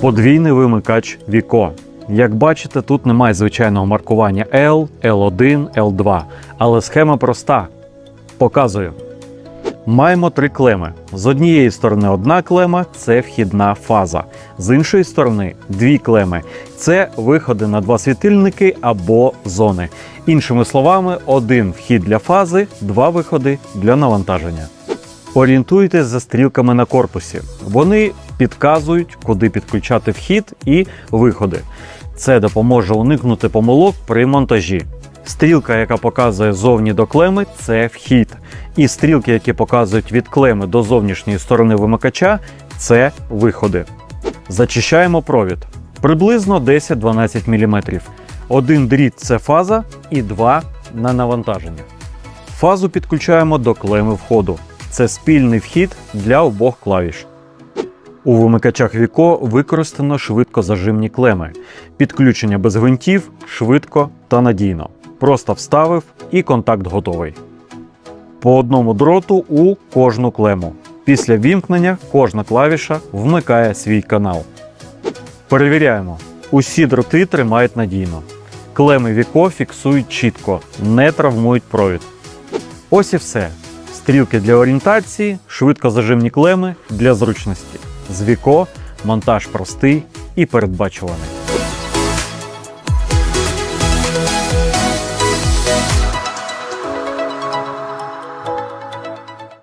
Подвійний вимикач Віко. Як бачите, тут немає звичайного маркування L, L1, L2, але схема проста. Показую. Маємо три клеми. З однієї сторони одна клема це вхідна фаза. З іншої сторони дві клеми це виходи на два світильники або зони. Іншими словами, один вхід для фази, два виходи для навантаження. Орієнтуйтесь за стрілками на корпусі. Вони підказують, куди підключати вхід і виходи. Це допоможе уникнути помилок при монтажі. Стрілка, яка показує зовні до клеми, це вхід. І стрілки, які показують від клеми до зовнішньої сторони вимикача, це виходи. Зачищаємо провід приблизно 10-12 мм. Один дріт це фаза і два на навантаження. Фазу підключаємо до клеми входу. Це спільний вхід для обох клавіш. У вимикачах Віко використано швидкозажимні клеми. Підключення без гвинтів швидко та надійно. Просто вставив і контакт готовий. По одному дроту у кожну клему. Після вімкнення кожна клавіша вмикає свій канал. Перевіряємо. Усі дроти тримають надійно. Клеми Віко фіксують чітко, не травмують провід. Ось і все. Стрілки для орієнтації, швидкозажимні клеми для зручності. З Віко монтаж простий і передбачуваний.